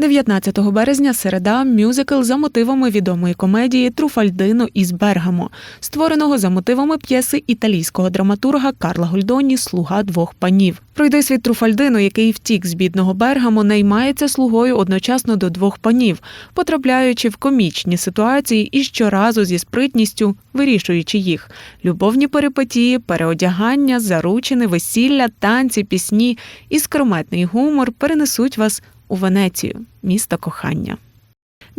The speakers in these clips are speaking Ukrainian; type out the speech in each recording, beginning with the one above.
19 березня середа мюзикл за мотивами відомої комедії Труфальдино із Бергамо, створеного за мотивами п'єси італійського драматурга Карла Гольдоні Слуга двох панів. Пройде світ Труфальдино, який втік з бідного Бергамо, наймається слугою одночасно до двох панів, потрапляючи в комічні ситуації і щоразу зі спритністю вирішуючи їх: любовні перипетії, переодягання, заручини, весілля, танці, пісні і скрометний гумор перенесуть вас у Венецію, місто кохання.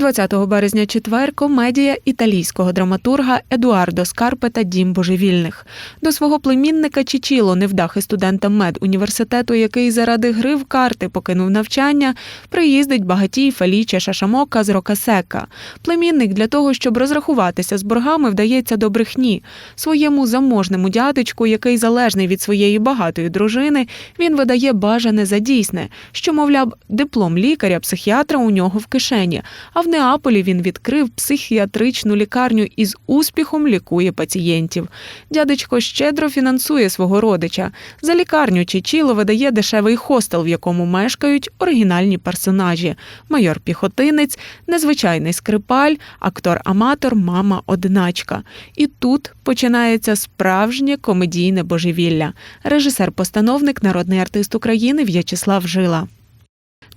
20 березня четвер комедія італійського драматурга Едуардо Скарпета Дім божевільних. До свого племінника Чічіло, невдахи студента медуніверситету, який заради гри в карти покинув навчання, приїздить багатій Феліче Шашамока з Рокасека. Племінник для того, щоб розрахуватися з боргами, вдається до брехні. Своєму заможному дядечку, який залежний від своєї багатої дружини, він видає бажане за дійсне, що, мовляв, диплом лікаря-психіатра у нього в кишені. А в Неаполі він відкрив психіатричну лікарню і з успіхом лікує пацієнтів. Дядечко щедро фінансує свого родича. За лікарню Чичіло видає дешевий хостел, в якому мешкають оригінальні персонажі: майор піхотинець, незвичайний скрипаль, актор-аматор, мама одиначка. І тут починається справжнє комедійне божевілля. Режисер-постановник, народний артист України В'ячеслав Жила.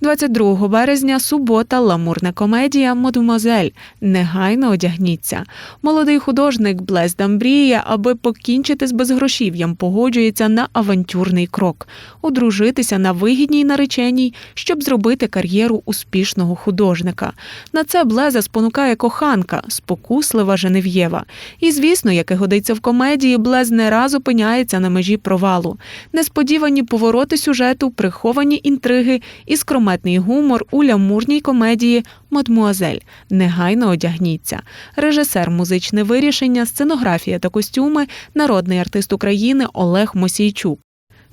22 березня субота ламурна комедія Мадемуазель. Негайно одягніться. Молодий художник Блес Дамбрія, аби покінчити з безгрошів'ям, погоджується на авантюрний крок одружитися на вигідній нареченій, щоб зробити кар'єру успішного художника. На це Блеза спонукає коханка, спокуслива Женев'єва. І звісно, як і годиться в комедії, Блез не раз опиняється на межі провалу. Несподівані повороти сюжету, приховані інтриги і скрометний гумор у лямурній комедії Мадмуазель. Негайно одягніться. Режисер, музичне вирішення, сценографія та костюми, народний артист України Олег Мосійчук.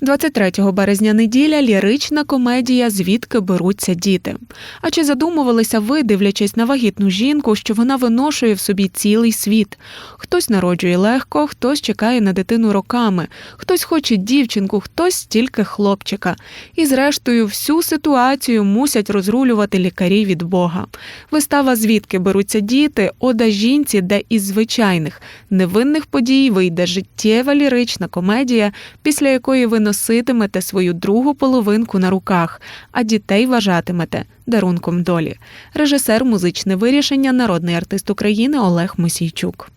23 березня неділя лірична комедія Звідки беруться діти. А чи задумувалися ви, дивлячись на вагітну жінку, що вона виношує в собі цілий світ? Хтось народжує легко, хтось чекає на дитину роками, хтось хоче дівчинку, хтось тільки хлопчика. І, зрештою, всю ситуацію мусять розрулювати лікарі від Бога. Вистава Звідки беруться діти, ода жінці, де із звичайних невинних подій вийде життєва лірична комедія, після якої ви носитимете свою другу половинку на руках, а дітей вважатимете дарунком долі. Режисер музичне вирішення, народний артист України Олег Мосійчук.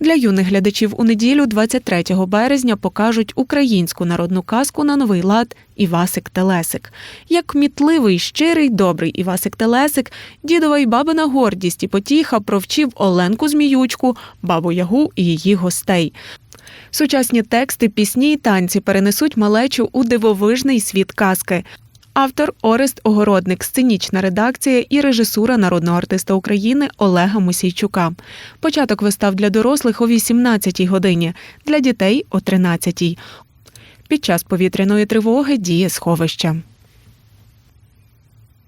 Для юних глядачів у неділю, 23 березня, покажуть українську народну казку на новий лад Івасик Телесик. Як кмітливий, щирий, добрий Івасик Телесик, дідова й бабина гордість і потіха провчив Оленку Зміючку, бабу Ягу і її гостей. Сучасні тексти, пісні й танці перенесуть малечу у дивовижний світ казки. Автор Орест Огородник, сценічна редакція і режисура народного артиста України Олега Мосійчука. Початок вистав для дорослих о 18-й годині, для дітей о 13-й. Під час повітряної тривоги діє сховище.